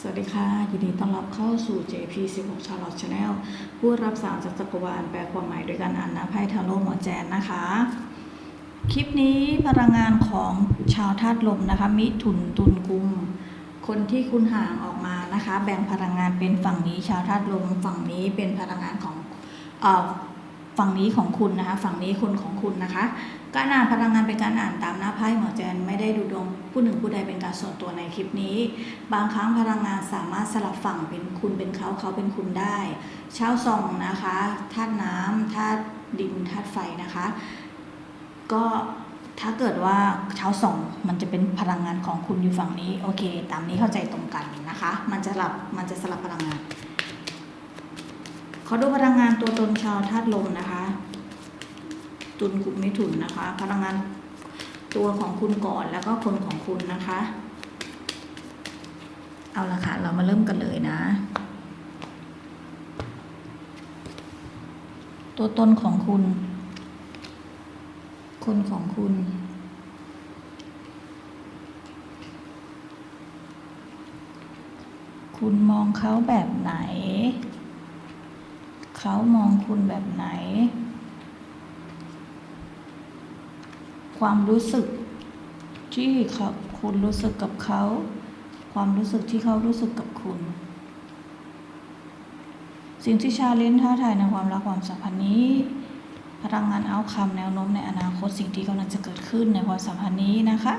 สวัสดีค่ะ ยินดีต้อนรับเข้าสู่ JP16 Charlotte Channel ผู้รับสารจากจักรวาลแปลความหมายโดยการอ่านน้าไพ่ทาโร่หมอแจนนะคะ คลิปนี้พลังงานของชาวธาตุลมนะคะ มิถุนตุลกุม คนที่คุณห่างออกมานะคะ แบ่งพลังงานเป็นฝั่งนี้ชาวธาตุลม ฝั่งนี้เป็นพลังงานของ ฝั่งนี้ของคุณนะคะ ฝั่งนี้คนของคุณนะคะ การอ่านพลังงานเป็นการอ่านตามหน้าไพ่หมอแจนไม่ได้ดูดวงผู้หนึ่งผู้ใดเป็นการส่วนตัวในคลิปนี้ บางครั้งพลังงานสามารถสลับฝั่งเป็นคุณเป็นเขาเขาเป็นคุณได้เชาส่องนะคะธาตุน้ำธาตุดินธาตุไฟนะคะ ก็ถ้าเกิดว่าเช้าส่องมันจะเป็นพลังงานของคุณอยู่ฝั่งนี้ โอเค ตามนี้เข้าใจตรงกันนะคะ มันจะสลับมันจะสลับพลังงาน ขอดูพลังงานตัวตนชาวธาตุลมนะคะ ตุลกุมมิถุนนะคะ พลังงานตัวของคุณก่อนแล้วก็คนของคุณนะคะ เอาละค่ะ เรามาเริ่มกันเลยนะ ตัวตนของคุณ คนของคุณคุณมองเขาแบบไหน เขามองคุณแบบไหน ความรู้สึกที่เขาคุณรู้สึกกับเขา ความรู้สึกที่เขารู้สึกกับคุณ สิ่งที่ชาเลนท้าทายในความรักความสัมพันธ์นี้ พลังงานเอาคำแนวโน้มในอนาคตสิ่งที่กำลังจะเกิดขึ้นในความสัมพันธ์นี้นะคะ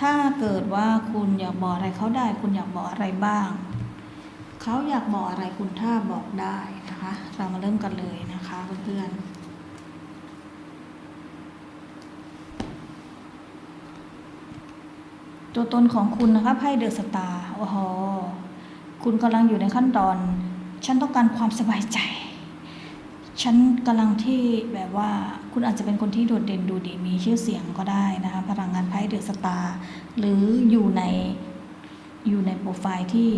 ถ้าเกิดว่าคุณอยากบอกอะไรเขาได้ คุณอยากบอกอะไรบ้าง เขาอยากบอกอะไรคุณถ้าบอกได้ เรามาเริ่มกันเลยนะคะเพื่อนๆตัวตนของคุณนะคะไพ่เดอะสตาร์โอ้โหคุณกำลังอยู่ในขั้นตอน ฉันต้องการความสบายใจ ฉันกำลังที่แบบว่าคุณอาจจะเป็นคนที่โดดเด่นดูดีมีชื่อเสียงก็ได้นะคะพลังงานไพ่เดอะสตาร์หรืออยู่ในอยู่ในโปรไฟล์ที่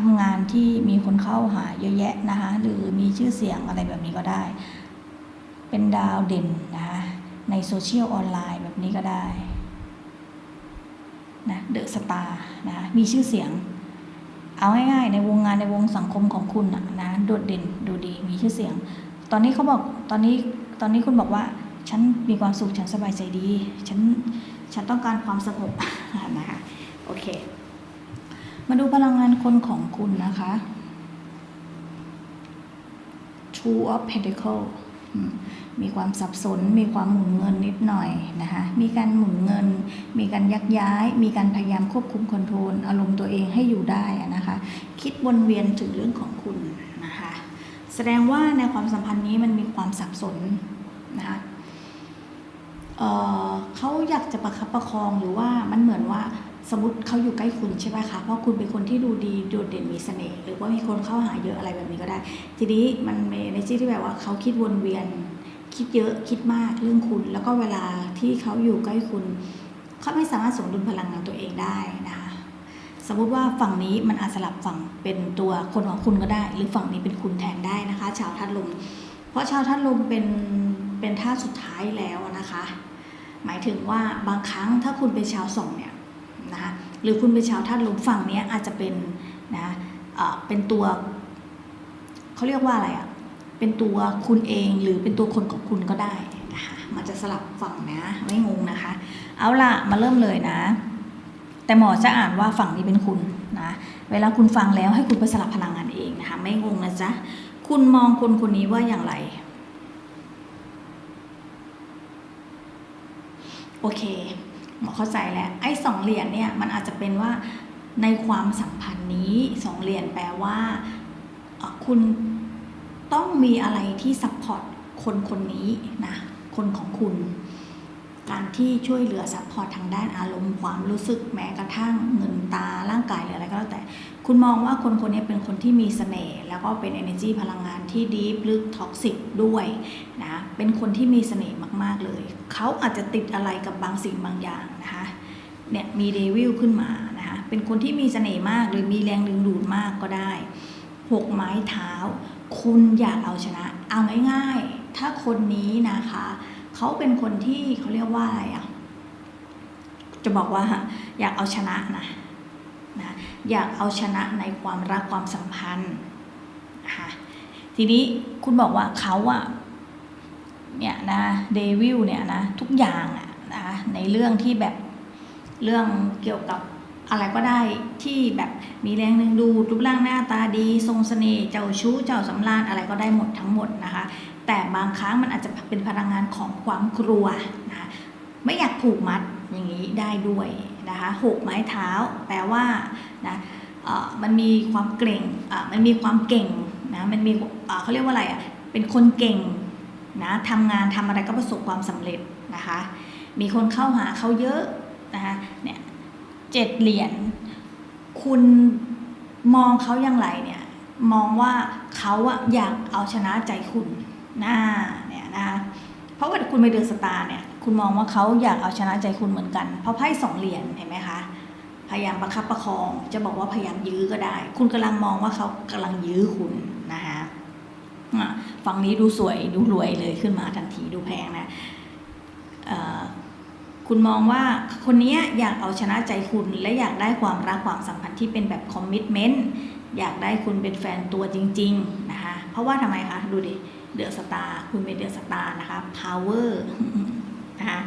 ทำงานที่มีคนเข้าหาเยอะแยะนะคะหรือมีชื่อเสียงอะไรแบบนี้ก็ได้ เป็นดาวเด่นนะคะในโซเชียลออนไลน์แบบนี้ก็ได้นะเดอะสตาร์นะะมีชื่อเสียง เอาง่ายๆในวงงานในวงสังคมของคุณนะนะโดดเด่นดูดีมีชื่อเสียง ตอนนี้เขาบอกตอนนี้ตอนนี้คุณบอกว่าฉันมีความสุขฉันสบายใจดี ฉันฉันต้องการความสงบนะคะโอเค มาดูพลังงานคนของคุณนะคะ Two of Pentacle มีความสับสน มีความหมุนเงินนิดหน่อยนะคะ มีการหมุนเงิน มีการยักย้าย มีการพยายามควบคุมคอนโทรลอารมณ์ตัวเองให้อยู่ได้นะคะ คิดวนเวียนถึงเรื่องของคุณนะคะ แสดงว่าในความสัมพันธ์นี้มันมีความสับสนนะคะเเขาอยากจะประคับประคองหรือว่ามันเหมือนว่า สมมติเขาอยู่ใกล้คุณใช่ไหมคะเพราะคุณเป็นคนที่ดูดีโดดเด่นมีเสน่ห์หรือว่ามีคนเข้าหาเยอะอะไรแบบนี้ก็ได้ ทีนี้มันมีในที่ที่แบบว่าเขาคิดวนเวียน คิดเยอะคิดมากเรื่องคุณ แล้วก็เวลาที่เขาอยู่ใกล้คุณ เขาไม่สามารถสมดุลพลังงานตัวเองได้นะคะสมมติว่าฝั่งนี้มันอาจสลับฝั่งเป็นตัวคนของคุณก็ได้ หรือฝั่งนี้เป็นคุณแทนได้นะคะ ชาวธาตุลมเพราะชาวธาตุลมเป็นเป็นธาตุสุดท้ายแล้วนะคะ หมายถึงว่าบางครั้งถ้าคุณเป็นชาวสองเนี่ย หรือคุณเป็นชาวธาตุลมฝั่งเนี้ยอาจจะเป็นนะเอ่อเป็นตัวเขาเรียกว่าอะไรอะ่ะเป็นตัวคุณเองหรือเป็นตัวคนของคุณก็ได้นะคะมันจะสลับฝั่งนะไม่งงนะคะ เอาละมาเริ่มเลยนะ แต่หมอจะอ่านว่าฝั่งนี้เป็นคุณนะเวลาคุณฟังแล้วให้คุณไปสลับพลังงานเองนะคะไม่งงนะจ๊ะคุณมองคนคนนี้ว่าอย่างไรโอเค หมอเข้าใจแล้วไอ้สองเหรียญเนี่ยมันอาจจะเป็นว่าในความสัมพันธ์นี้สองเหรียญแปลว่าคุณต้องมีอะไรที่ซัพพอร์ตคนคนนี้นะคนของคุณ การที่ช่วยเหลือซัพพอร์ตทางด้านอารมณ์ความรู้สึกแม้กระทั่งเงินตาร่างกายหรืออะไรก็แล้วแต่ คุณมองว่าคนคนนี้เป็นคนที่มีเสน่ห์แล้วก็เป็น energy พลังงานที่ดีลึกท็อกซิกด้วยนะเป็นคนที่มีเสน่ห์มากๆเลย เขาอาจจะติดอะไรกับบางสิ่งบางอย่างนะคะเนี่ยมีเดวิลขึ้นมานะคะเป็นคนที่มีเสน่ห์มากหรือมีแรงดึงดูดมากก็ได้หกไม้เท้า คุณอยากเอาชนะ เอาง่ายๆ ถ้าคนนี้นะคะ เขาเป็นคนที่เขาเรียกว่าอะไรอะ จะบอกว่าอยากเอาชนะนะนะอยากเอาชนะในความรักความสัมพันธ์นะคะทีนี้คุณบอกว่าเขาอะเนี่ยนะเดวิลเนี่ยนะทุกอย่างอะนะในเรื่องที่แบบเรื่องเกี่ยวกับอะไรก็ได้ที่แบบมีแรงดึงดูรูปร่างหน้าตาดี ทรงเสน่ห์เจ้าชู้เจ้าสำราญอะไรก็ได้หมดทั้งหมดนะคะ แต่บางครั้งมันอาจจะเป็นพลังงานของความกลัวนะคะไม่อยากผูกมัดอย่างนี้ได้ด้วยนะคะหกไม้เท้าแปลว่านะมันมีความเก่งมันมีความเก่งนะมันมีเขาเรียกว่าอะไรอะเป็นคนเก่งนะทำงานทำอะไรก็ประสบความสำเร็จนะคะมีคนเข้าหาเขาเยอะนะคะเนี่ยเจ็ดเหรียญคุณมองเขาอย่างไรเนี่ยมองว่าเขาอะอยากเอาชนะใจคุณ หน้าเนี่ยนะคะเพราะว่าคุณไปเดินสตาร์เนี่ย คุณมองว่าเขาอยากเอาชนะใจคุณเหมือนกัน เพราะไพ่สองเหรียญเห็นไหมคะ พยายามประคับประคอง จะบอกว่าพยายามยื้อก็ได้ คุณกำลังมองว่าเขากำลังยื้อคุณนะคะฝั่งนี้ดูสวยดูรวยเลยขึ้นมาทันทีดูแพงนะเอ่อคุณมองว่าคนนี้อยากเอาชนะใจคุณและอยากได้ความรักความสัมพันธ์ที่เป็นแบบคอมมิชเมนต์อยากได้คุณเป็นแฟนตัวจริง ๆ นะคะ เพราะว่าทำไมคะ ดูดิ เดือะสตาร์คุณเป็นเดือะสตาร์นะคะ power นะคะ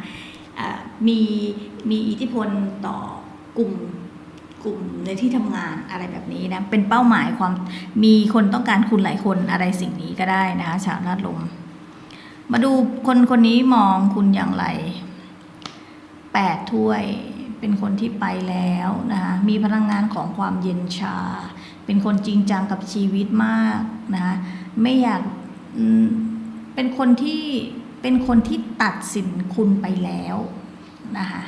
มีมีอิทธิพลต่อกลุ่มกลุ่มในที่ทำงานอะไรแบบนี้นะ เป็นเป้าหมายความมีคนต้องการคุณหลายคนอะไรสิ่งนี้ก็ได้นะคะชาวนาฏลม มาดูคนคนนี้มองคุณอย่างไรแปดถ้วยเป็นคนที่ไปแล้วนะคะมีพลังงานของความเย็นชา เป็นคนจริงจังกับชีวิตมากนะคะไม่อยาก เป็นคนที่เป็นคนที่ตัดสินคุณไปแล้วนะคะ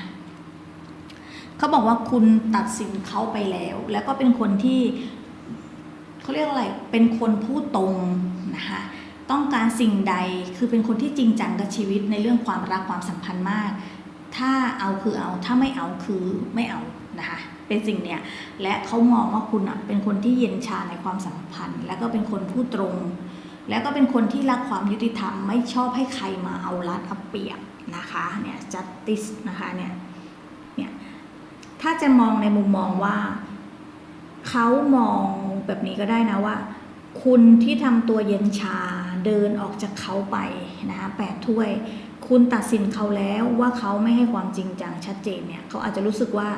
เขาบอกว่าคุณตัดสินเขาไปแล้ว แล้วก็เป็นคนที่เขาเรียกอะไร เป็นคนพูดตรงนะคะต้องการสิ่งใดคือเป็นคนที่จริงจังกับชีวิตในเรื่องความรักความสัมพันธ์มาก ถ้าเอาคือเอาถ้าไม่เอาคือไม่เอานะคะเป็นสิ่งเนี้ยและเขามองว่าคุณอะเป็นคนที่เย็นชาในความสัมพันธ์ แล้วก็เป็นคนพูดตรง แล้วก็เป็นคนที่รักความยุติธรรมไม่ชอบให้ใครมาเอารัดเอาเปรียบนะคะเนี่ย justice นะคะเนี่ยเนี่ยถ้าจะมองในมุมมองว่าเขามองแบบนี้ก็ได้นะว่า คุณที่ทำตัวเย็นชา เดินออกจากเขาไปนะคะแปดถ้วย คุณตัดสินเขาแล้วว่าเขาไม่ให้ความจริงจังชัดเจนเนี่ยเขาอาจจะรู้สึกว่า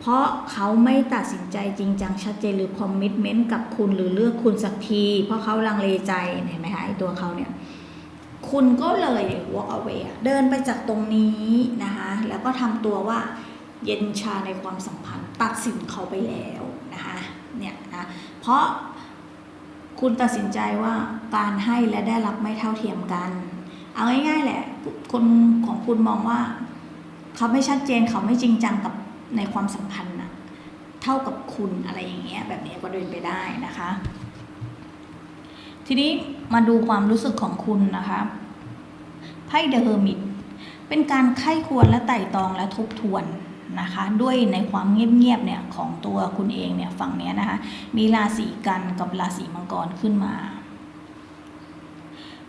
เพราะเขาไม่ตัดสินใจจริงจังชัดเจนหรือคอมมิชเมนต์กับคุณหรือเลือกคุณสักที เพราะเขาลังเลใจเห็นไหมคะไอตัวเขาเนี่ยคุณก็เลย walk away เดินไปจากตรงนี้นะคะแล้วก็ทำตัวว่าเย็นชาในความสัมพันธ์ ตัดสินเขาไปแล้วนะคะเนี่ยนะเพราะ คุณตัดสินใจว่าการให้และได้รับไม่เท่าเทียมกัน เอาง่ายๆแหละ คนของคุณมองว่า เขาไม่ชัดเจนเขาไม่จริงจังกับในความสัมพันธ์นะเท่ากับคุณอะไรอย่างเงี้ย แบบนี้ก็เดินไปได้นะคะ ทีนี้มาดูความรู้สึกของคุณนะคะไพ่เดอะเฮอร์มิตเป็นการไข้ควรและไต่ตองและทบทวน นะคะ ด้วยในความเงียบๆเนี่ยของตัวคุณเองเนี่ยฝั่งนี้นะคะ มีราศีกันกับราศีมังกรขึ้นมา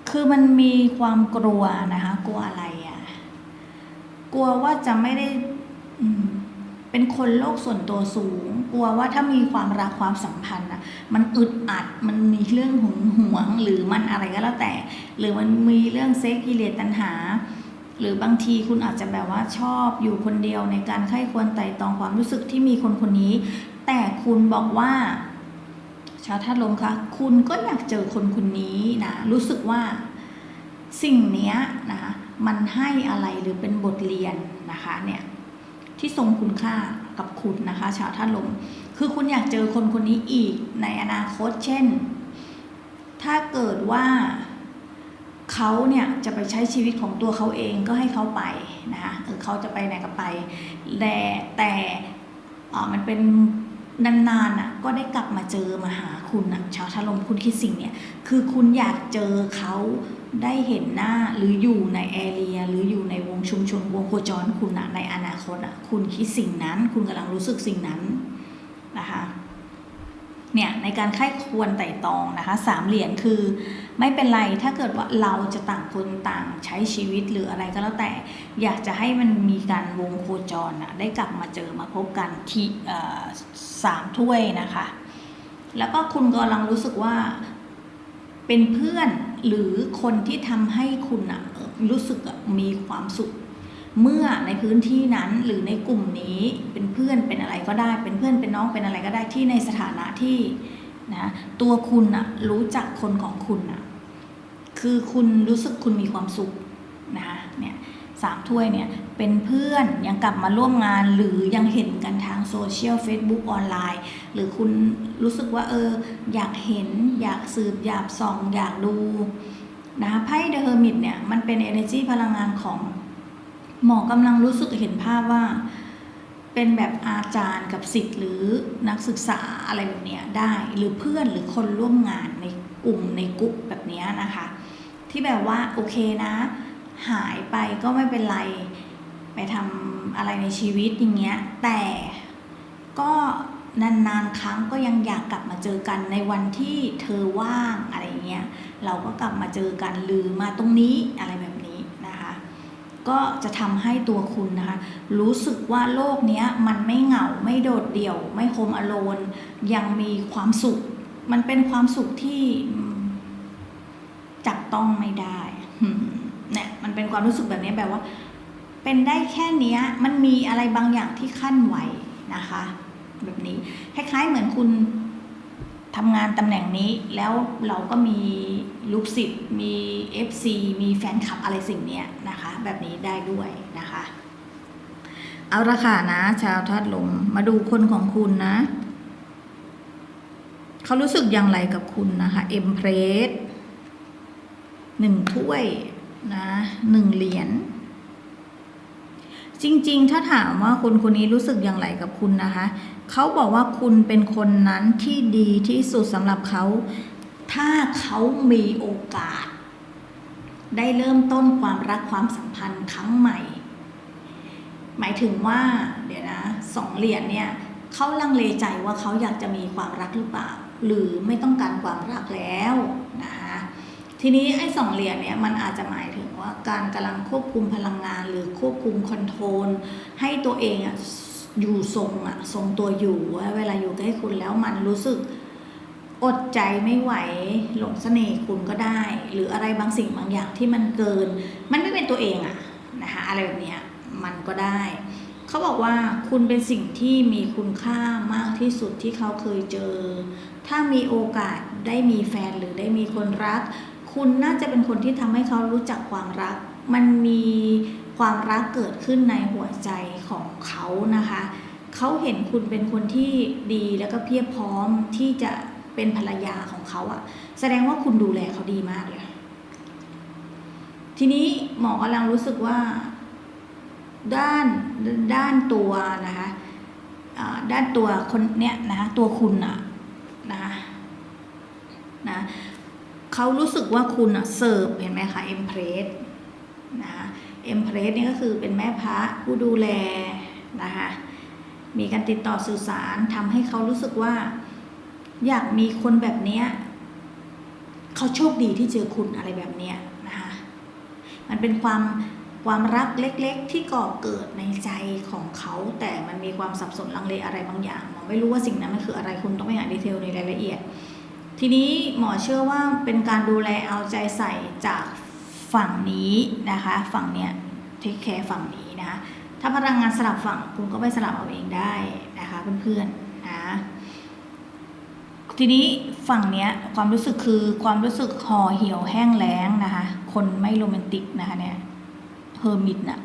คือมันมีความกลัวนะคะ กลัวอะไรอะ่ะ กลัวว่าจะไม่ได้เป็นคนโลกส่วนตัวสูง กลัวว่าถ้ามีความรักความสัมพันธ์อะมันอึดอัดมันมีเรื่องหึงหวง หรือมันอะไรก็แล้วแต่ หรือมันมีเรื่องเซ็กกิเลสตัณหา หรือบางทีคุณอาจจะแบบว่าชอบอยู่คนเดียวในการไข้ควรไต่ตองความรู้สึกที่มีคนคนนี้ แต่คุณบอกว่า ชาวธาตุลมคะคุณก็อยากเจอคนคนนี้นะรู้สึกว่าสิ่งเนี้ยนะคะมันให้อะไรหรือเป็นบทเรียนนะคะเนี่ยที่ทรงคุณค่ากับคุณนะคะ ชาวธาตุลม คือคุณอยากเจอคนคนนี้อีกในอนาคต เช่น ถ้าเกิดว่า เขาเนี่ยจะไปใช้ชีวิตของตัวเขาเองก็ให้เขาไปนะคะเออเขาจะไปไหนก็ไป แต่แต่เออมันเป็นนานๆน่ะก็ได้กลับมาเจอมาหาคุณน่ะชาวทาลมคุณคิดสิ่งเนี่ยคือคุณอยากเจอเขาได้เห็นหน้าหรืออยู่ในแอเรียหรืออยู่ในวงชุมชนวงโคจรคุณนะในอนาคตอะคุณคิดสิ่งนั้น คุณกำลังรู้สึกสิ่งนั้นนะคะเนี่ยในการไข้ควรไต่ตองนะคะสามเหรียญคือ ไม่เป็นไรถ้าเกิดว่าเราจะต่างคนต่างใช้ชีวิตหรืออะไรก็แล้วแต่ อยากจะให้มันมีการวงโคจรนะได้กลับมาเจอมาพบกันที่สามถ้วยนะคะ แล้วก็คุณกำลังรู้สึกว่าเป็นเพื่อนหรือคนที่ทำให้คุณอะรู้สึกอะมีความสุขเมื่อในพื้นที่นั้นหรือในกลุ่มนี้เป็นเพื่อนเป็นอะไรก็ได้ เป็นเพื่อนเป็นน้องเป็นอะไรก็ได้ที่ในสถานะที่นะตัวคุณอะรู้จักคนของคุณอะ คือคุณรู้สึกคุณมีความสุขนะคะเนี่ยสามถ้วยเนี่ยเป็นเพื่อนยังกลับมาร่วมงานหรือยังเห็นกันทางโซเชียล Facebook ออนไลน์ หรือคุณรู้สึกว่าเอออยากเห็นอยากสืบอยากส่องอยากดูนะคะไพ่เดอะเฮอร์มิตเนี่ยมันเป็น energy พลังงานของหมอกำลังรู้สึกเห็นภาพว่า เป็นแบบอาจารย์กับศิษย์หรือนักศึกษาอะไรแบบเนี้ยได้ หรือเพื่อนหรือคนร่วมงานในกลุ่มในกลุ่มแบบเนี้ยนะคะ ที่แบบว่าโอเคนะ หายไปก็ไม่เป็นไร ไปทำอะไรในชีวิตอย่างเงี้ย แต่ก็นานๆครั้งก็ยังอยากกลับมาเจอกันในวันที่เธอว่างอะไรเงี้ยเราก็กลับมาเจอกันหรือมาตรงนี้อะไรแบบนี้นะคะ ก็จะทำให้ตัวคุณนะคะ รู้สึกว่าโลกเนี้ยมันไม่เหงาไม่โดดเดี่ยว ไม่โฮมอโลนยังมีความสุข มันเป็นความสุขที่ จับต้องไม่ได้เนี่ยมันเป็นความรู้สึกแบบนี้แบบว่า เป็นได้แค่นี้มันมีอะไรบางอย่างที่ขั้นไหวนะคะ แบบนี้คล้ายๆเหมือนคุณทำงานตำแหน่งนี้แล้วเราก็มีลูกศิษย์มี FC มีแฟนคลับอะไรสิ่งนี้นะคะ แบบนี้ได้ด้วยนะคะ เอาละค่ะนะ ชาวธาตุลมมาดูคนของคุณนะ เขารู้สึกอย่างไรกับคุณนะคะ เอ็มเพรส หนึ่งถ้วยนะหนึ่งเหรียญจริง ๆ ถ้าถามว่าคนคนนี้รู้สึกอย่างไรกับคุณนะคะ เขาบอกว่าคุณเป็นคนนั้นที่ดีที่สุดสำหรับเขา ถ้าเขามีโอกาส ได้เริ่มต้นความรักความสัมพันธ์ครั้งใหม่ หมายถึงว่า เดี๋ยวนะสองเหรียญเนี่ยเขาลังเลใจว่าเขาอยากจะมีความรักหรือเปล่า หรือไม่ต้องการความรักแล้วนะคะ ทีนี้ไอ้สองเหรียญเนี่ยมันอาจจะหมายถึงว่าการกำลังควบคุมพลังงาน หรือควบคุมคอนโทรลให้ตัวเองอะอยู่ทรงอะทรงตัวอยู่ว่าเวลาอยู่ใกล้คุณแล้วมันรู้สึกอดใจไม่ไหวหลงเสน่ห์คุณก็ได้ หรืออะไรบางสิ่งบางอย่างที่มันเกิน มันไม่เป็นตัวเองอะนะคะอะไรแบบเนี้ยมันก็ได้ เขาบอกว่าคุณเป็นสิ่งที่มีคุณค่ามากที่สุดที่เขาเคยเจอ ถ้ามีโอกาสได้มีแฟนหรือได้มีคนรัก คุณน่าจะเป็นคนที่ทำให้เขารู้จักความรัก มันมีความรักเกิดขึ้นในหัวใจของเขานะคะ เขาเห็นคุณเป็นคนที่ดีแล้วก็เพียบพร้อมที่จะเป็นภรรยาของเขาอะแสดงว่าคุณดูแลเขาดีมากเลย ทีนี้หมอกำลังรู้สึกว่า ด้านด้านตัวนะคะด้านตัวคนเนี้ยนะคะตัวคุณอะนะคะนะ เขารู้สึกว่าคุณอะเสิร์ฟเห็นไหมคะเอ็มเพรสนะคะเอ็มเพรสนี่ก็คือเป็นแม่พระผู้ดูแลนะคะมีการติดต่อสื่อสารทำให้เขารู้สึกว่า อยากมีคนแบบเนี้ยเขาโชคดีที่เจอคุณอะไรแบบเนี้ยนะคะมันเป็นความความรักเล็ก ๆ ที่ก่อเกิดในใจของเขา แต่มันมีความสับสนลังเลอะไรบางอย่างหมอไม่รู้ว่าสิ่งนั้นมันคืออะไรคุณต้องไปอ่าดีเทลในรายละเอียด ทีนี้หมอเชื่อว่าเป็นการดูแลเอาใจใส่จากฝั่งนี้นะคะ ฝั่งเนี้ยเทคแคร์ฝั่งนี้นะคะถ้าพลังงานสลับฝั่งคุณก็ไปสลับเอาเองได้นะคะเพื่อนๆนะทีนี้ฝั่งเนี้ยความรู้สึกคือความรู้สึกห่อเหี่ยวแห้งแล้งนะคะ คนไม่โรแมนติกนะคะเนี่ยเฮอร์มิตน่ะ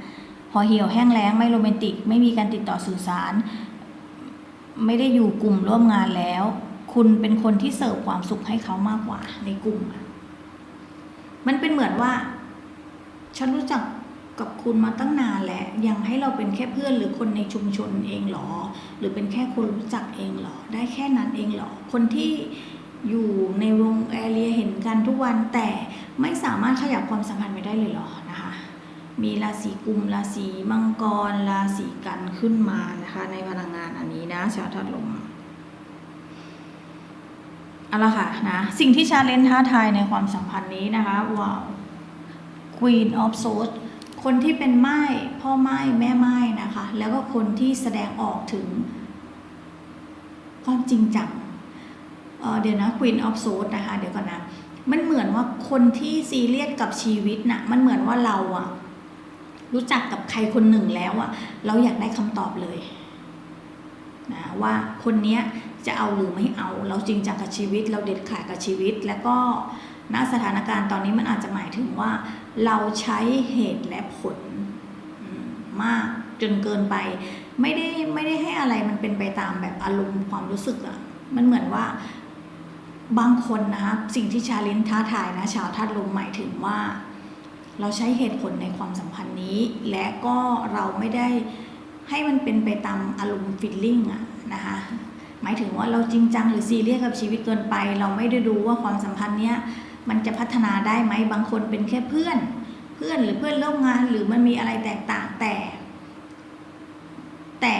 พอเหี่ยวแห้งแล้งไม่โรแมนติก ไม่มีการติดต่อสื่อสาร ไม่ได้อยู่กลุ่มร่วมงานแล้ว คุณเป็นคนที่เสิร์ฟความสุขให้เขามากกว่า ในกลุ่ม มันเป็นเหมือนว่า ฉันรู้จักกับคุณมาตั้งนานแล้วยังให้เราเป็นแค่เพื่อนหรือคนในชุมชนเองหรอ หรือเป็นแค่คนรู้จักเองหรอ ได้แค่นั้นเองหรอ คนที่อยู่ในวงแอเรียเห็นกันทุกวันแต่ไม่สามารถขยับความสัมพันธ์ไปได้เลยหรอนะคะ มีราศีกุมราศีมังกรราศีกันขึ้นมานะคะ ในพลังงานอันนี้นะชาวธาตุลม เอาละค่ะนะสิ่งที่ชาเลนท้าทายในความสัมพันธ์นี้นะคะว้าว Queen of Swords คนที่เป็นไม้พ่อไม้แม่ไม้นะคะ แล้วก็คนที่แสดงออกถึงความจริงจังเเดี๋ยวนะ Queen of Swords นะคะ เดี๋ยวก่อนนะ มันเหมือนว่าคนที่ซีเรียสกับชีวิตนะ่ะ มันเหมือนว่าเราอะรู้จักกับใครคนหนึ่งแล้วอะเราอยากได้คำตอบเลย นะว่าคนเนี้ยจะเอาหรือไม่เอา เราจริงจังกับชีวิต เราเด็ดขาดกับชีวิต แล้วก็ณสถานการณ์ตอนนี้มันอาจจะหมายถึงว่า เราใช้เหตุและผลมากจนเกินไป ไม่ได้ไม่ได้ให้อะไรมันเป็นไปตามแบบอารมณ์ความรู้สึกอะมันเหมือนว่าบางคนนะสิ่งที่ชาเลนท้าทายนะ ชาวธาตุลมหมายถึงว่า เราใช้เหตุผลในความสัมพันธ์นี้ และก็เราไม่ได้ ให้มันเป็นไปตามอารมณ์ฟิลลิ่งอะนะคะหมายถึงว่าเราจริงจังหรือซีเรียสกับชีวิตเกินไป เราไม่ได้ดูว่าความสัมพันธ์เนี้ยมันจะพัฒนาได้ไหมบางคนเป็นแค่เพื่อน เพื่อนหรือเพื่อนร่วมงานหรือมันมีอะไรแตกต่างแต่ แต่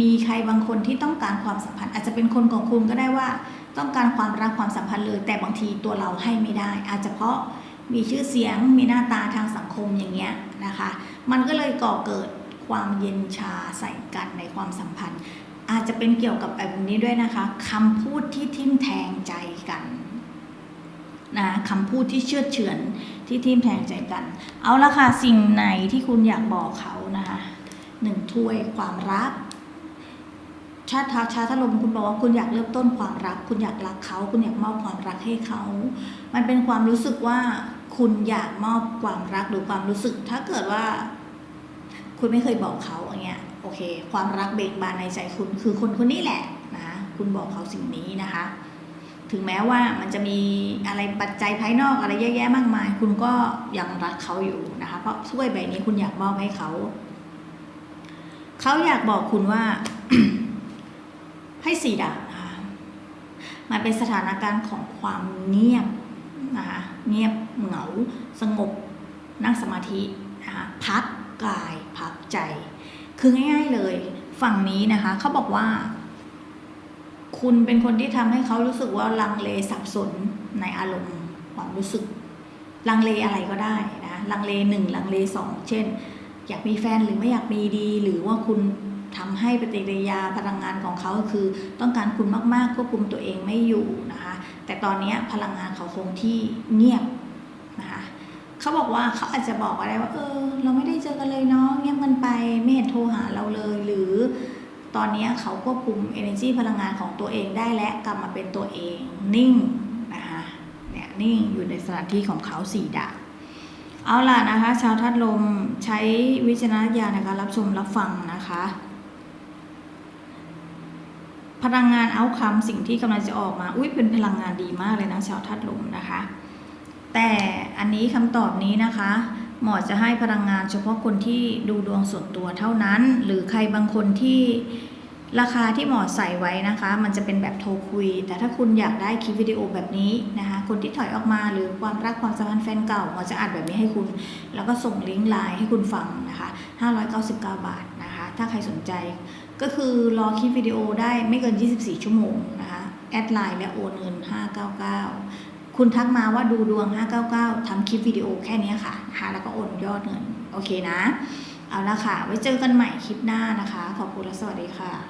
มีใครบางคนที่ต้องการความสัมพันธ์ อาจจะเป็นคนของคุณก็ได้ว่าต้องการความรักความสัมพันธ์เลย แต่บางทีตัวเราให้ไม่ได้ อาจจะเพราะมีชื่อเสียงมีหน้าตาทางสังคมอย่างเงี้ยนะคะ มันก็เลยก่อเกิด ความเย็นชาใส่กันในความสัมพันธ์ อาจจะเป็นเกี่ยวกับแบบนี้ด้วยนะคะคำพูดที่ทิ่มแทงใจกันนะคำพูดที่เชื่อเฉือนที่ทิ่มแทงใจกัน เอาละค่ะสิ่งไหนที่คุณอยากบอกเขานะคะหนึ่งถ้วยความรักชาติชาติลมคุณบอกว่าคุณอยากเริ่มต้นความรัก คุณอยากรักเขา คุณอยากมอบความรักให้เขา มันเป็นความรู้สึกว่าคุณอยากมอบความรักหรือความรู้สึก ถ้าเกิดว่า คุณไม่เคยบอกเขาอย่างเงี้ยโอเค ความรักเบิกบานในใจคุณคือคนคนนี้แหละนะคุณบอกเขาสิ่งนี้นะคะ ถึงแม้ว่ามันจะมีอะไรปัจจัยภายนอกอะไรเยอะแยะมากมาย คุณก็ยังรักเขาอยู่นะคะ เพราะถ้วยใบนี้คุณอยากมอบให้เขาเขาอยากบอกคุณว่าให้สีดาบนะคะมันเป็นสถานการณ์ของความเงียบนะคะเงียบเหงา สงบ นั่งสมาธินะคะพัก กายพักใจ คือง่าย ๆเลย ฝั่งนี้นะคะเขาบอกว่า คุณเป็นคนที่ทำให้เขารู้สึกว่าลังเลสับสนในอารมณ์ความรู้สึก ลังเลอะไรก็ได้นะลังเลหนึ่งลังเลสองเช่น อยากมีแฟนหรือไม่อยากมีดี หรือว่าคุณทำให้ปฏิกิริยาพลังงานของเขาคือ ต้องการคุณมากๆควบคุมตัวเองไม่อยู่นะคะ แต่ตอนนี้พลังงานเขาคงที่เงียบ เขาบอกว่าเขาอาจจะบอกอะไรว่า เออ เราไม่ได้เจอกันเลยเนาะเงียบกันไปไม่เห็นโทรหาเราเลย หรือตอนนี้เขาควบคุม energy พลังงานของตัวเองได้และกลับมาเป็นตัวเองนิ่งนะคะเนี่ยนิ่งอยู่ในสถานที่ของเขาสี่ดาบเอาล่ะนะคะ ชาวธาตุลมใช้วิจารณญาณในการรับชมรับฟังนะคะ พลังงานเอาคำสิ่งที่กำลังจะออกมา อุ้ยเป็นพลังงานดีมากเลยนะ ชาวธาตุลมนะคะ แต่อันนี้คำตอบนี้นะคะ หมอจะให้พลังงานเฉพาะคนที่ดูดวงส่วนตัวเท่านั้น หรือใครบางคนที่ราคาที่หมอใส่ไว้นะคะ มันจะเป็นแบบโทรคุย แต่ถ้าคุณอยากได้คลิปวิดีโอแบบนี้นะคะ คนที่ถอยออกมาหรือความรักความสัมพันธ์แฟนเก่าหมอจะอัดแบบนี้ให้คุณ แล้วก็ส่งลิงก์ไลน์ให้คุณฟังนะคะ 599 บาทนะคะ ถ้าใครสนใจ ก็คือรอคลิปวิดีโอได้ไม่เกิน 24 ชั่วโมงนะคะ แอดไลน์และโอนเงิน 599 คุณทักมาว่าดูดวง 599ทำคลิปวิดีโอแค่นี้ค่ะนะคะแล้วก็โอนยอดเงิน โอเคนะ เอาละค่ะ ไว้เจอกันใหม่คลิปหน้านะคะ ขอบคุณและสวัสดีค่ะ